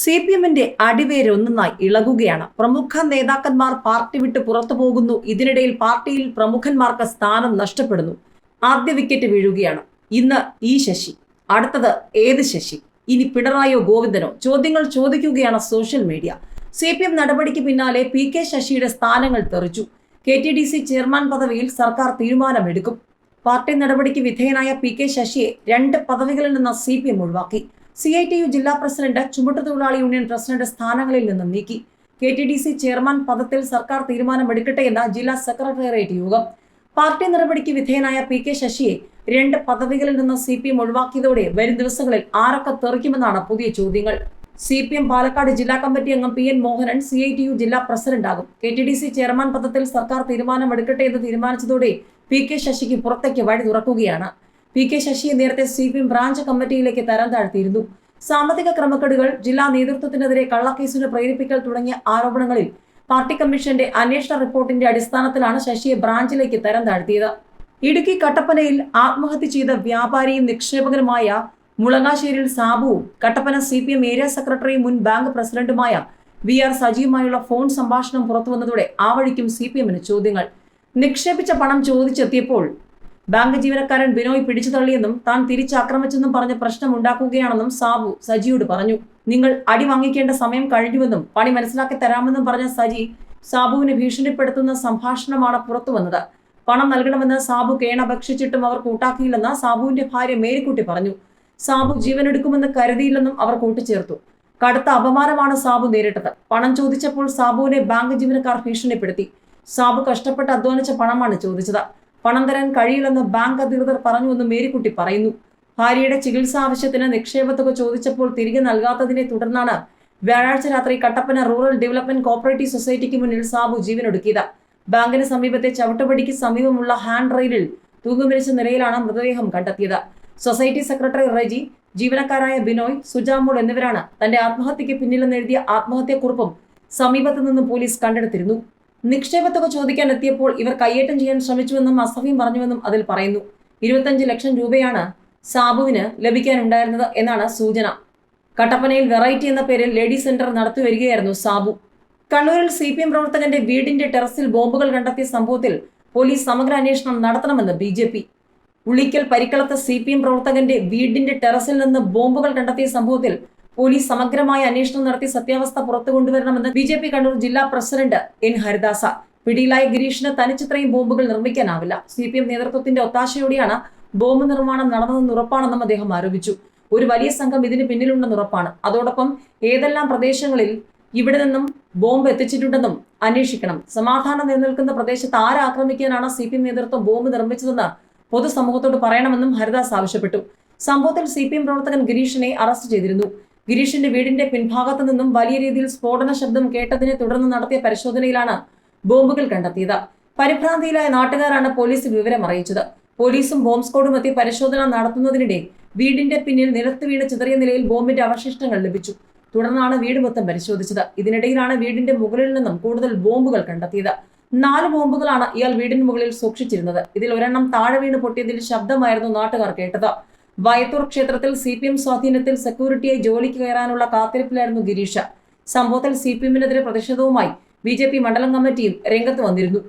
C P എമ്മിന്റെ അടിവേര് ഒന്നൊന്നായി ഇളകുകയാണ്. പ്രമുഖ നേതാക്കന്മാർ പാർട്ടി വിട്ട് പുറത്തു പോകുന്നു. ഇതിനിടയിൽ പാർട്ടിയിൽ പ്രമുഖന്മാർക്ക് സ്ഥാനം നഷ്ടപ്പെടുന്നു. ആദ്യ വിക്കറ്റ് വീഴുകയാണ്. ഇന്ന് ഈ ശശി. അടുത്തത് ഏത് ശശി? ഇനി പിണറായോ ഗോവിന്ദനോ? ചോദ്യങ്ങൾ ചോദിക്കുകയാണ് social media. C P M നടപടിക്ക് പിന്നാലെ പി കെ ശശിയുടെ സ്ഥാനങ്ങൾ തെറിച്ചു. K T D C chairman പദവിയിൽ സർക്കാർ തീരുമാനമെടുക്കും. പാർട്ടി നടപടിക്ക് വിധേയനായ പി കെ ശശിയെ രണ്ട് പദവികളിൽ നിന്ന് സി പി എം ഒഴിവാക്കി. സി ഐ ടി യു ജില്ലാ പ്രസിഡന്റ് ചുമട്ടുതൊഴിലാളി യൂണിയൻ പ്രസിഡന്റ് സ്ഥാനങ്ങളിൽ നിന്നും നീക്കി. K T D C chairman പദത്തിൽ സർക്കാർ തീരുമാനമെടുക്കട്ടെ എന്ന ജില്ലാ സെക്രട്ടേറിയറ്റ് യോഗം. പാർട്ടി നടപടിക്ക് വിധേയനായ പി കെ ശശിയെ രണ്ട് പദവികളിൽ നിന്ന് സി പി എം ഒഴിവാക്കിയതോടെ വരും ദിവസങ്ങളിൽ ആരൊക്കെ തെറിക്കുമെന്നാണ് പുതിയ ചോദ്യങ്ങൾ. സി പി എം പാലക്കാട് ജില്ലാ കമ്മിറ്റി അംഗം P N Mohanan C I T U ജില്ലാ പ്രസിഡന്റാകും. K T D C chairman പദത്തിൽ സർക്കാർ തീരുമാനമെടുക്കട്ടെ എന്ന് തീരുമാനിച്ചതോടെ പി കെ ശശിക്ക് പുറത്തേക്ക് വഴി തുറക്കുകയാണ്. പി കെ ശശിയെ നേരത്തെ സി പി എം ബ്രാഞ്ച് കമ്മിറ്റിയിലേക്ക് തരം താഴ്ത്തിയിരുന്നു. സാമ്പത്തിക ക്രമക്കേടുകൾ ജില്ലാ നേതൃത്വത്തിനെതിരെ കള്ളക്കേസിന് പ്രേരിപ്പിക്കൽ തുടങ്ങിയ ആരോപണങ്ങളിൽ പാർട്ടി കമ്മീഷന്റെ അന്വേഷണ റിപ്പോർട്ടിന്റെ അടിസ്ഥാനത്തിലാണ് ശശിയെ ബ്രാഞ്ചിലേക്ക് തരം താഴ്ത്തിയത്. ഇടുക്കി കട്ടപ്പനയിൽ ആത്മഹത്യ ചെയ്ത വ്യാപാരിയും നിക്ഷേപകനുമായ മുളങ്ങാശ്ശേരിയിൽ സാബുവും Kattappana C P M area സെക്രട്ടറിയും മുൻ ബാങ്ക് പ്രസിഡന്റുമായ വി ആർ സജിയുമായുള്ള ഫോൺ സംഭാഷണം പുറത്തുവന്നതോടെ ആ വഴിക്കും സി പി എമ്മിന് ചോദ്യങ്ങൾ. നിക്ഷേപിച്ച പണം ചോദിച്ചെത്തിയപ്പോൾ ബാങ്ക് ജീവനക്കാരൻ ബിനോയ് പിടിച്ചു തള്ളിയെന്നും താൻ തിരിച്ചാക്രമിച്ചെന്നും പ്രശ്നം പ്രശ്നമുണ്ടാക്കുകയാണെന്നും സാബു സജിയോട് പറഞ്ഞു. നിങ്ങൾ അടി വാങ്ങിക്കേണ്ട സമയം കഴിഞ്ഞുവെന്നും പണി മനസ്സിലാക്കി തരാമെന്നും പറഞ്ഞ സജി സാബുവിനെ ഭീഷണിപ്പെടുത്തുന്ന സംഭാഷണമാണ് പുറത്തുവന്നത്. പണം നൽകണമെന്ന് സാബു കേണപേക്ഷിച്ചിട്ടും അവർ കൂട്ടാക്കിയില്ലെന്ന് സാബുവിന്റെ ഭാര്യ മേരിക്കുട്ടി പറഞ്ഞു. സാബു ജീവനെടുക്കുമെന്ന് കരുതിയില്ലെന്നും അവർ കൂട്ടിച്ചേർത്തു. കടുത്ത അപമാനമാണ് സാബു നേരിട്ടത്. പണം ചോദിച്ചപ്പോൾ സാബുവിനെ ബാങ്ക് ജീവനക്കാർ ഭീഷണിപ്പെടുത്തി. സാബു കഷ്ടപ്പെട്ട് അധ്വാനിച്ച പണമാണ് ചോദിച്ചത്. പണം തരാൻ കഴിയില്ലെന്ന് ബാങ്ക് അധികൃതർ പറഞ്ഞുവെന്ന് മേരിക്കുട്ടി പറയുന്നു. ഭാര്യയുടെ ചികിത്സാ ആവശ്യത്തിന് നിക്ഷേപത്തുക ചോദിച്ചപ്പോൾ തിരികെ നൽകാത്തതിനെ തുടർന്നാണ് വ്യാഴാഴ്ച രാത്രി കട്ടപ്പന റൂറൽ ഡെവലപ്മെന്റ് കോപ്പറേറ്റീവ് സൊസൈറ്റിക്ക് മുന്നിൽ സാബു ജീവനൊടുക്കിയത്. ബാങ്കിന് സമീപത്തെ ചവിട്ടുപടിക്ക് സമീപമുള്ള ഹാൻഡ് റെയിലിൽ തൂങ്ങുമരിച്ച നിലയിലാണ് മൃതദേഹം കണ്ടെത്തിയത്. സൊസൈറ്റി സെക്രട്ടറി റെജി ജീവനക്കാരായ ബിനോയ് സുജാമോൾ എന്നിവരാണ് തന്റെ ആത്മഹത്യക്ക് പിന്നിലെന്നെഴുതിയ ആത്മഹത്യാക്കുറിപ്പും സമീപത്ത് നിന്ന് പോലീസ് കണ്ടെടുത്തിരുന്നു. നിക്ഷേപത്തുക ചോദിക്കാൻ എത്തിയപ്പോൾ ഇവർ കയ്യേറ്റം ചെയ്യാൻ ശ്രമിച്ചുവെന്നും അസഫീം പറഞ്ഞുവെന്നും അതിൽ പറയുന്നു. ഇരുപത്തഞ്ച് ലക്ഷം രൂപയാണ് സാബുവിന് ലഭിക്കാനുണ്ടായിരുന്നത് എന്നാണ് സൂചന. കട്ടപ്പനയിൽ വെറൈറ്റി എന്ന പേരിൽ ലേഡി സെന്റർ നടത്തി വരികയായിരുന്നു സാബു. കണ്ണൂരിൽ സി പി എം പ്രവർത്തകന്റെ വീടിന്റെ ടെറസിൽ ബോംബുകൾ കണ്ടെത്തിയ സംഭവത്തിൽ പോലീസ് സമഗ്ര അന്വേഷണം നടത്തണമെന്ന് ബി ജെ പി. ഉളിക്കൽ പരിക്കളത്ത് സി പി എം പ്രവർത്തകന്റെ വീടിന്റെ ടെറസിൽ നിന്ന് ബോംബുകൾ കണ്ടെത്തിയ സംഭവത്തിൽ പോലീസ് സമഗ്രമായ അന്വേഷണം നടത്തി സത്യാവസ്ഥ പുറത്തു കൊണ്ടുവരണമെന്ന് ബി ജെ പി കണ്ണൂർ ജില്ലാ പ്രസിഡന്റ് എൻ ഹരിദാസ. പിടിയിലായ ഗിരീഷിന് തനിച്ചിത്രയും ബോംബുകൾ നിർമ്മിക്കാനാവില്ല. സി പി എം നേതൃത്വത്തിന്റെ ഒത്താശയോടെയാണ് ബോംബ് നിർമ്മാണം നടന്നതെന്ന് ഉറപ്പാണെന്നും അദ്ദേഹം ആരോപിച്ചു. ഒരു വലിയ സംഘം ഇതിന് പിന്നിലുണ്ടെന്ന് ഉറപ്പാണ്. അതോടൊപ്പം ഏതെല്ലാം പ്രദേശങ്ങളിൽ ഇവിടെ നിന്നും ബോംബ് എത്തിച്ചിട്ടുണ്ടെന്നും അന്വേഷിക്കണം. സമാധാനം നിലനിൽക്കുന്ന പ്രദേശത്ത് ആരാക്രമിക്കാനാണ് സി പി എം നേതൃത്വം ബോംബ് നിർമ്മിച്ചതെന്ന് പൊതുസമൂഹത്തോട് പറയണമെന്നും ഹരിദാസ് ആവശ്യപ്പെട്ടു. സംഭവത്തിൽ സി പി എം പ്രവർത്തകൻ ഗിരീഷിനെ അറസ്റ്റ് ചെയ്തിരുന്നു. ഗിരീഷിന്റെ വീടിന്റെ പിൻഭാഗത്തു നിന്നും വലിയ രീതിയിൽ സ്ഫോടന ശബ്ദം കേട്ടതിനെ തുടർന്ന് നടത്തിയ പരിശോധനയിലാണ് ബോംബുകൾ കണ്ടെത്തിയത്. പരിഭ്രാന്തിയിലായ നാട്ടുകാരാണ് പോലീസ് വിവരം അറിയിച്ചത്. പോലീസും ബോംബ് സ്ക്വാഡും എത്തി പരിശോധന നടത്തുന്നതിനിടെ വീടിന്റെ പിന്നിൽ നിലത്ത് വീണ് ചിതറിയ നിലയിൽ ബോംബിന്റെ അവശിഷ്ടങ്ങൾ ലഭിച്ചു. തുടർന്നാണ് വീട് മൊത്തം പരിശോധിച്ചത്. ഇതിനിടയിലാണ് വീടിന്റെ മുകളിൽ നിന്നും കൂടുതൽ ബോംബുകൾ കണ്ടെത്തിയത്. നാല് ബോംബുകളാണ് ഇയാൾ വീടിന് മുകളിൽ സൂക്ഷിച്ചിരുന്നത്. ഇതിൽ ഒരെണ്ണം താഴെ വീണ് പൊട്ടിയതിൽ ശബ്ദമായിരുന്നു നാട്ടുകാർ കേട്ടത്. വയത്തൂർ ക്ഷേത്രത്തിൽ സി പി എം സ്വാധീനത്തിൽ സെക്യൂരിറ്റിയെ ജോലിക്ക് കയറാനുള്ള കാത്തിരിപ്പിലായിരുന്നു ഗിരീഷ. സംഭവത്തിൽ സി പി എമ്മിനെതിരെ പ്രതിഷേധവുമായി ബി ജെ പി മണ്ഡലം കമ്മിറ്റിയും രംഗത്ത് വന്നിരുന്നു.